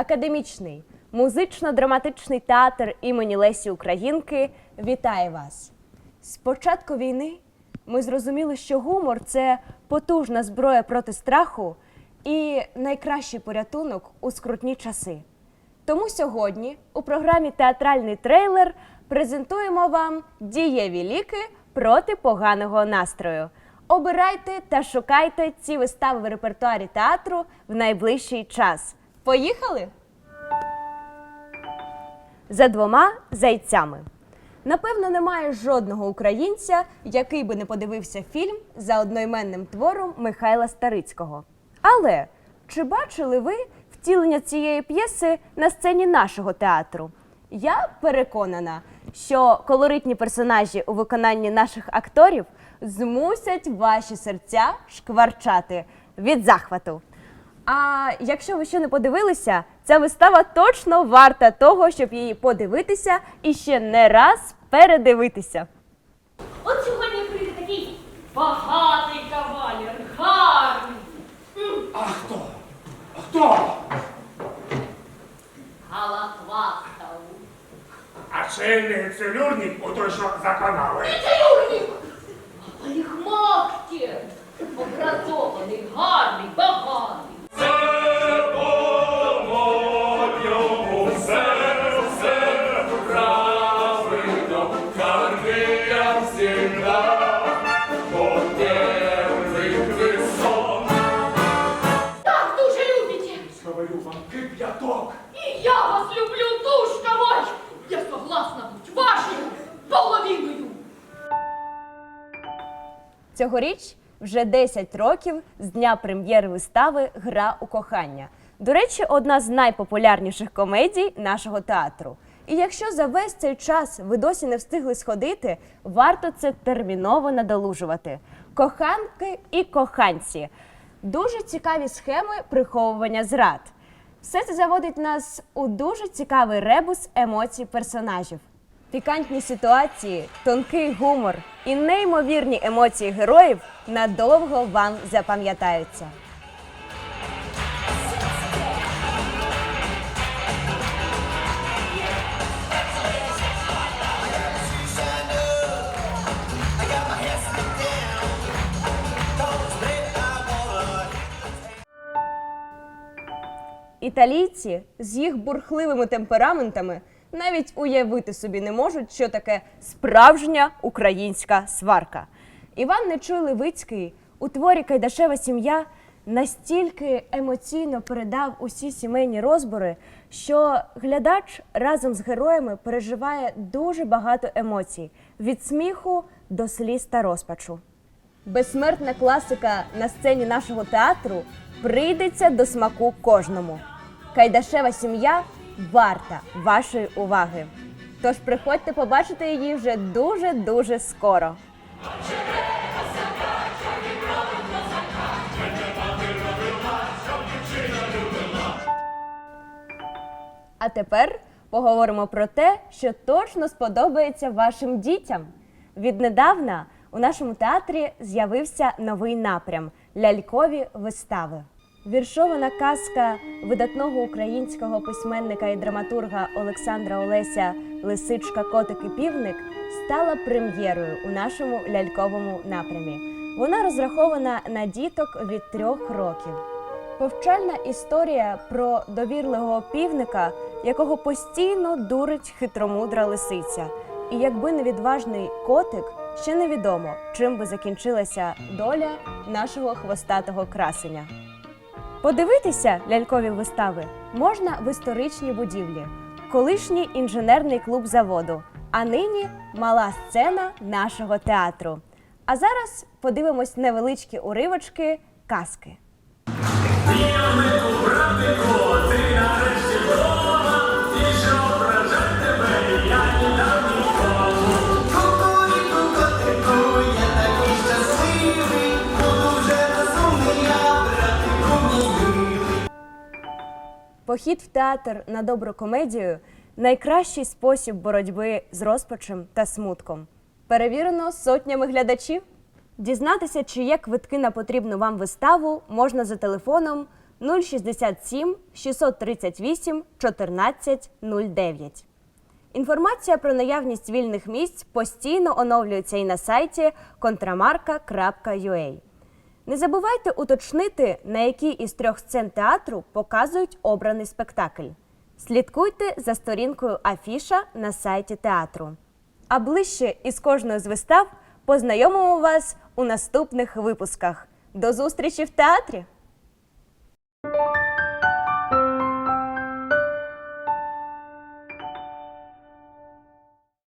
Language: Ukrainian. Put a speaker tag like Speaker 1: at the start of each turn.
Speaker 1: Академічний музично-драматичний театр імені Лесі Українки вітає вас. З початку війни ми зрозуміли, що гумор це потужна зброя проти страху і найкращий порятунок у скрутні часи. Тому сьогодні у програмі Театральний трейлер презентуємо вам дієві ліки проти поганого настрою. Обирайте та шукайте ці вистави в репертуарі театру в найближчий час. Поїхали! За двома зайцями. Напевно, немає жодного українця, який би не подивився фільм за одноіменним твором Михайла Старицького. Але чи бачили ви втілення цієї п'єси на сцені нашого театру? Я переконана, що колоритні персонажі у виконанні наших акторів змусять ваші серця шкварчати від захвату. А якщо ви ще не подивилися, ця вистава точно варта того, щоб її подивитися і ще не раз передивитися.
Speaker 2: От сьогодні прийде такий багатий кавалер, гарний.
Speaker 3: А хто? А хто?
Speaker 2: Галахвастав.
Speaker 3: А чи не целюрник у той, що за канали?
Speaker 2: Целюрник! А поліхмактір. Образований, гарний, багатий.
Speaker 1: Цьогоріч вже 10 років з дня прем'єри вистави Гра у кохання. До речі, одна з найпопулярніших комедій нашого театру. І якщо за весь цей час ви досі не встигли сходити, варто це терміново надолужувати. Коханки і коханці. Дуже цікаві схеми приховування зрад. Все це заводить нас у дуже цікавий ребус емоцій персонажів. Пікантні ситуації, тонкий гумор і неймовірні емоції героїв надовго вам запам'ятаються. Італійці з їх бурхливими темпераментами навіть уявити собі не можуть, що таке справжня українська сварка. Іван Нечуй Левицький у творі Кайдашева сім'я настільки емоційно передав усі сімейні розбори, що глядач разом з героями переживає дуже багато емоцій від сміху до сліз та розпачу. Безсмертна класика на сцені нашого театру прийдеться до смаку кожному. Кайдашева сім'я варта вашої уваги. Тож приходьте побачити її вже дуже дуже скоро. А тепер поговоримо про те, що точно сподобається вашим дітям. Віднедавна у нашому театрі з'явився новий напрям лялькові вистави. Віршована казка видатного українського письменника і драматурга Олександра Олеся Лисичка Котик і Півник стала прем'єрою у нашому ляльковому напрямі. Вона розрахована на діток від трьох років. Повчальна історія про довірливого півника, якого постійно дурить хитромудра лисиця. І якби не відважний котик, ще невідомо, чим би закінчилася доля нашого хвостатого красеня. Подивитися лялькові вистави можна в історичній будівлі, колишній інженерний клуб заводу, а нині мала сцена нашого театру. А зараз подивимось невеличкі уривочки казки.
Speaker 4: Кукуріку,
Speaker 1: Похід в театр на добру комедію найкращий спосіб боротьби з розпачем та смутком. Перевірено сотнями глядачів. Дізнатися, чи є квитки на потрібну вам виставу, можна за телефоном 067 638 1409. Інформація про наявність вільних місць постійно оновлюється і на сайті kontramarka.ua. Не забувайте уточнити, на якій із трьох сцен театру показують обраний спектакль. Слідкуйте за сторінкою Афіша на сайті театру. А ближче із кожною з вистав познайомимо вас у наступних випусках. До зустрічі в театрі!